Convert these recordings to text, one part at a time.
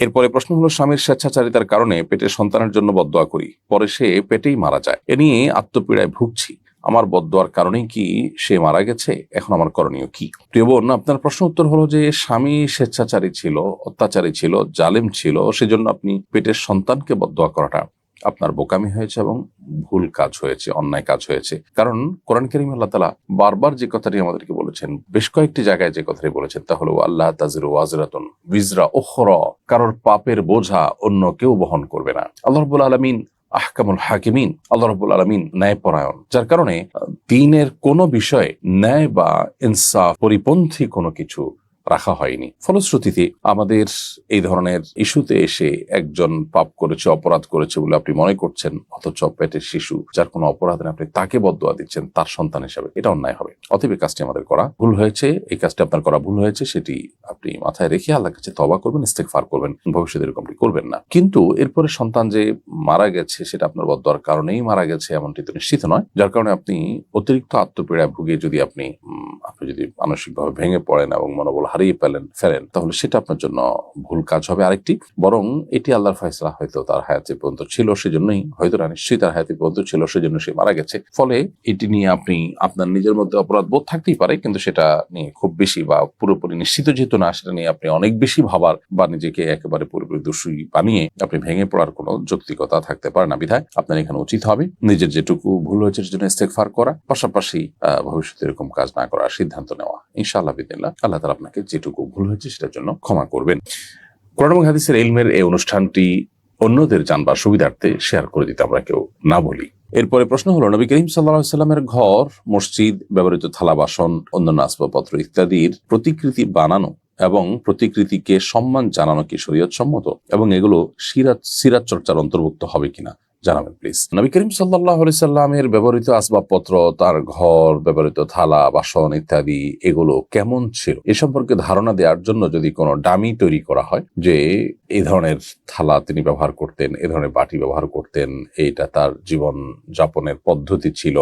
এরপরে প্রশ্ন হলো, স্বামীর স্বেচ্ছাচারিতার কারণে পেটে সন্তানের জন্য বদয়া করি, পরে সে পেটেই মারা যায়। এ নিয়ে আত্মপীড়ায় ভুগছি। আমার বদয়ার কারণেই কি সে মারা গেছে? এখন আমার করণীয় কি? প্রিয় বোন, আপনার প্রশ্ন উত্তর হলো যে, স্বামী স্বেচ্ছাচারী ছিল, অত্যাচারী ছিল, জালেম ছিল, সেজন্য আপনি পেটের সন্তানকে বদয়া করাটা আপনার বোকামি হয়েছে এবং ভুল কাজ হয়েছে, অন্যায় কাজ হয়েছে। কারণ কোরআন করিম আল্লাহ তালা বারবার যে কথাটি আমাদেরকে বলেছেন, বেশ কয়েকটি জায়গায় যে কথাটি বলেছেন, তা হলো আল্লাহ তাজির ওয়াজরাতন বিজরা ওখর কারোর পাপের বোঝা অন্য কেউ বহন করবে না। আল্লাহ রবুল আলমিন আহকামুল হাকিমিন, আল্লাহ রবুল আলমিন ন্যায়পরায়ণ। যার কারণে দিনের কোনো বিষয়ে ন্যায় বা ইনসাফ, পরিপন্থী কোনো কিছু রাখা হয়নি। ফলশ্রুতিতে আমাদের এই ধরনের ইস্যুতে এসে একজন পাপ করেছে, অপরাধ করেছে বলে আপনি মনে করছেন, অথচ পেটের শিশু যার কোনো অপরাধ আপনি তাকে বদোয়া দিচ্ছেন, তার সন্তান হিসাবে, এটা অন্যায় হবে। অতএব এই কাজটি আমাদের করা ভুল হয়েছে, এই কাজটি আপনার করা ভুল হয়েছে, সেটি আপনি মাথায় রেখে আল্লাহ কাছে তবা করবেন ফার করবেন, ভবিষ্যতে এরকমটি করবেন না। কিন্তু এরপরে সন্তান যে মারা গেছে, সেটা আপনার বদোয়ার কারণেই মারা গেছে, এমনটি তো নিশ্চিত নয়। যার কারণে আপনি অতিরিক্ত আত্মপীড়ায় ভুগে যদি আপনি আপনি যদি মানসিকভাবে ভেঙে পড়েন এবং মনোবল হারিয়ে ফেলেন ফেলেন, তাহলে সেটা আপনার জন্য ভুল কাজ হবে। আরেকটি, বরং এটি আল্লাহর ফয়সলা হয়তো তার হায়াতে পর্যন্ত ছিল, সেজন্যই হয়তো না নিশ্চয়ই তার হায়াতে পর্যন্ত ছিল, সেজন্য সে মারা গেছে। ফলে এটি নিয়ে আপনি, আপনার নিজের মধ্যে অপরাধ বোধ থাকতেই পারে, কিন্তু সেটা নিয়ে খুব বেশি বা পুরোপুরি নিশ্চিত যেহেতু না, সেটা নিয়ে আপনি অনেক বেশি ভাবার বা নিজেকে একেবারে পুরোপুরি দোষী বানিয়ে আপনি ভেঙে পড়ার কোনো যৌক্তিকতা থাকতে পারে না। বিধায় আপনার এখানে উচিত হবে নিজের যেটুকু ভুল হয়েছে সেজন্য ইস্তেকফার করা, পাশাপাশি ভবিষ্যতে এরকম কাজ না করার সিদ্ধান্ত নেওয়া। ইনশাআল্লাহ বিদিল্লাহ আল্লাহ তালা আপনাকে যেটুকু ভুল হয়েছে সেটার জন্য ক্ষমা করবেন। কোরআন এবং হাদিসের এলমের এই অনুষ্ঠানটি অন্যদের জানবার সুবিধার্থে শেয়ার করে দিতে আমরা কেউ না বলি। এরপরে প্রশ্ন হলো, নবী করিম সাল্লা সাল্লামের ঘর, মসজিদ, ব্যবহৃত থালা বাসন, অন্যান্য আসবাবপত্র ইত্যাদির প্রতিকৃতি বানানো এবং প্রতিকৃতিকে সম্মান জানানো কি শরীয়ত সম্মত এবং এগুলো সিরাত সিরাত চর্চার অন্তর্ভুক্ত হবে কিনা? জানাবেন প্লিজ নবী করিম সাল্লাহ সাল্লামের ব্যবহৃত আসবাবপত্র, তার ঘর, ব্যবহৃত থালা, বাসন ইত্যাদি, এগুলো কেমন ছিল? এ সম্পর্কে ধারণা দেওয়ার জন্য যদি কোনো ডামি তৈরি করা হয় যে এই ধরনের থালা তিনি ব্যবহার করতেন, এ ধরনের বাটি ব্যবহার করতেন, এইটা তার জীবন যাপনের পদ্ধতি ছিল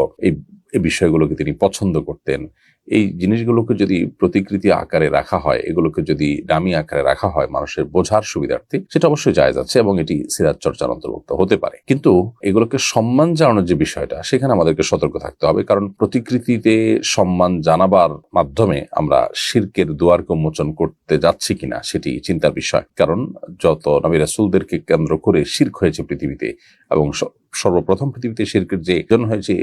এই বিষয়গুলোকে তিনি পছন্দ করতেন এই জিনিসগুলোকে যদি প্রতিকৃতি আকারে রাখা হয়, এগুলোকে যদি ডামি আকারে রাখা হয় মানুষের বোঝার সুবিধার্থে, সেটা অবশ্যই জায়জ আছে এবং এটি সিরাজ চর্চার অন্তর্ভুক্ত হতে পারে। কিন্তু এগুলোকে সম্মান জানানোর যে বিষয়টা, সেখানে আমাদেরকে সতর্ক থাকতে হবে। কারণ প্রতিকৃতিতে সম্মান জানাবার মাধ্যমে আমরা শির্কের দুয়ারকে উন্মোচন করতে যাচ্ছি কিনা, সেটি চিন্তার বিষয়। কারণ যত নবী রাসুলদেরকে কেন্দ্র করে শির্ক হয়েছে পৃথিবীতে এবং সর্বপ্রথম পৃথিবীতে শির্কের যে জন্ম হয়েছে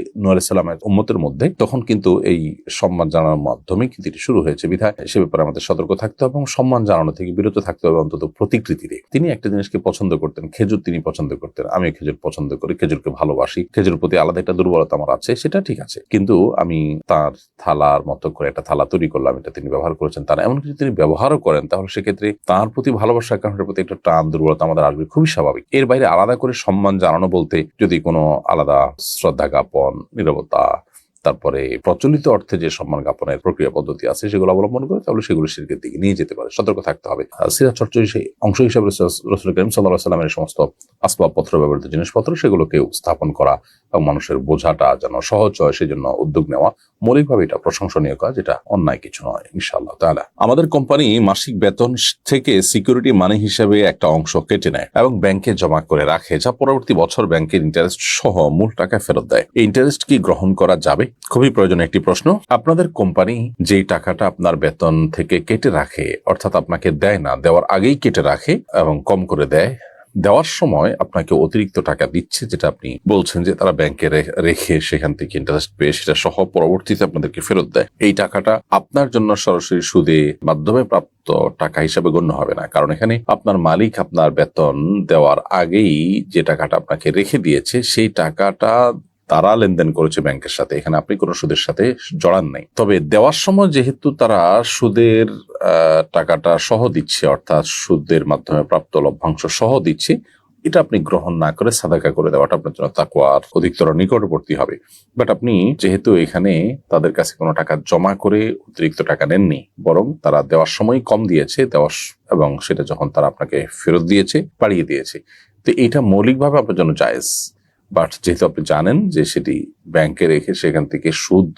সালামের উম্মতের মধ্যে, তখন কিন্তু এই সম্মান জানানোর মাধ্যমে কিন্তু এটি শুরু হয়েছে বিধায়, সে ব্যাপারে আমাদের সতর্ক থাকতে হবে এবং সম্মান জানানো থেকে বিরত থাকতে হবে অন্তত প্রতিকৃতিতে তিনি একটা জিনিসকে পছন্দ করতেন, খেজুর তিনি পছন্দ করতেন। আমি খেজুর পছন্দ করি, খেজুরকে ভালোবাসি। খেজুর প্রতি আলাদা একটা দুর্বলতা আমার আছে, সেটা ঠিক আছে। কিন্তু আমি তার থালার মতো করে একটা থালা তৈরি করলাম, এটা তিনি ব্যবহার করেছেন তার। এমন কিছু তিনি ব্যবহারও করেন, তাহলে সেক্ষেত্রে তার প্রতি ভালোবাসার কারণের প্রতি একটা টান, দুর্বলতা আমাদের আসবে খুবই স্বাভাবিক। এর বাইরে আলাদা করে সম্মান জানানো বলতে যদি কোনো আলাদা শ্রদ্ধা জ্ঞাপন নিরবতা তারপরে প্রচলিত অর্থে যে সম্মান জ্ঞাপনের প্রক্রিয়া পদ্ধতি আছে সেগুলো অবলম্বন করে তাহলে সেগুলো শিরকের দিকে নিয়ে যেতে পারে। সতর্ক থাকতে হবে। সিরাজ চর্চার সেই অংশ হিসাবে রসুল করিম সাল্লাহ সাল্লামের সমস্ত আসবাবপত্র, ব্যবহৃত জিনিসপত্র, সেগুলোকে স্থাপন করা এবং মানুষের বোঝাটা যেন সহজ হয়, সেজন্য উদ্যোগ নেওয়া মৌলিকভাবে এটা প্রশংসনীয় কাজ, এটা অন্যায় কিছু নয়, ইনশাআল্লাহ তাহলে আমাদের কোম্পানি মাসিক বেতন থেকে সিকিউরিটি মানি হিসেবে একটা অংশ কেটে নেয় এবং ব্যাংকে জমা করে রাখে, যা পরবর্তী বছর ব্যাংকের ইন্টারেস্ট সহ মূল টাকা ফেরত দেয়। এই ইন্টারেস্ট কি গ্রহণ করা যাবে? খুবই প্রয়োজনীয় একটি প্রশ্ন। আপনাদের কোম্পানি যেই টাকাটা আপনার বেতন থেকে কেটে রাখে, অর্থাৎ আপনাকে দেয় না, দেওয়ার আগেই কেটে রাখে এবং কম করে দেয় দেওয়ার সময় আপনাকে অতিরিক্ত টাকা দিচ্ছে, যেটা আপনি বলছেন যে তারা ব্যাংকে রেখে সেখান থেকে ইন্টারেস্ট পেয়ে সেটা সহ পরবর্তীতে আপনাদেরকে ফেরত দেয়। এই টাকাটা আপনার জন্য সরাসরি সুদে মাধ্যমে প্রাপ্ত টাকা হিসাবে গণ্য হবে না। কারণ এখানে আপনার মালিক আপনার বেতন দেওয়ার আগেই যে টাকাটা আপনাকে রেখে দিয়েছে, সেই টাকাটা তারা লেনদেন করেছে ব্যাংকের সাথে, এখানে আপনি কোনো সুদের সাথে জড়ান নাই। তবে দেওয়ার সময় যেহেতু তারা সুদের টাকাটা সহ দিচ্ছে, অর্থাৎ সুদের মাধ্যমে প্রাপ্ত লভ্যাংশ সহ দিচ্ছে, এটা আপনি গ্রহণ না করে সাদাকা করে দেওয়াটা আপনার জন্য তাকুয়ার অধিকতর নিকটবর্তী হবে। বাট আপনি যেহেতু এখানে তাদের কাছে কোনো টাকা জমা করে অতিরিক্ত টাকা নেননি, বরং তারা দেওয়ার সময় কম দিয়েছে, দেওয়ার এবং সেটা যখন তারা আপনাকে ফেরত দিয়েছে বাড়িয়ে দিয়েছে, তো এটা মৌলিকভাবে আপনার জন্য জায়েজ। বাট যেহেতু আপনি জানেন যে সেটি ব্যাংকে রেখে সেখান থেকে সুদ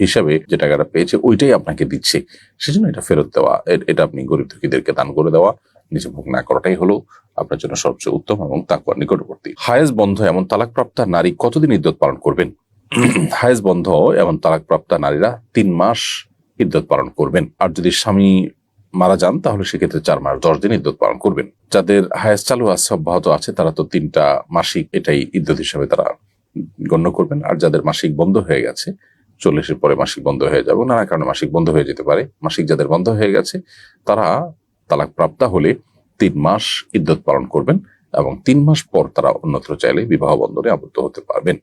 হিসাবে যে টাকাটা পেয়েছে, ওইটাই আপনাকে দিচ্ছে। সেজন্য এটা ফেরত দেওয়া এটা আপনি গরিব দুঃখীদেরকে দান করে দেওয়া, নিজে ভোগ না করাটাই হলো আপনার জন্য সবচেয়ে উত্তম এবং তাকুয়ার নিকটবর্তী। হায়েজ বন্ধ এমন তালাকপ্রাপ্তা নারী কতদিন ইদ্যত পালন করবেন? হায়েস বন্ধ এমন তালাকপ্রাপ্তা নারীরা তিন মাস ইদ্যত পালন করবেন। আর যদি স্বামী মারা যান, তাহলে সেক্ষেত্রে চার মাস, দশ দিন ইদ্যত পালন করবেন। যাদের হায়েজ চালু আছে, অব্যাহত আছে, তারা তো তিনটা মাসিক এটাই ইদ্যত হিসাবে তারা গণ্য করবেন। আর যাদের মাসিক বন্ধ হয়ে গেছে, চল্লিশের পরে মাসিক বন্ধ হয়ে যাবে। নানা কারণে মাসিক বন্ধ হয়ে যেতে পারে। মাসিক যাদের বন্ধ হয়ে গেছে, তারা তালাক প্রাপ্তা হলে তিন মাস ইদ্যত পালন করবেন এবং তিন মাস পর তারা অন্যত্র চাইলে বিবাহ বন্ধনে আবদ্ধ হতে পারবেন।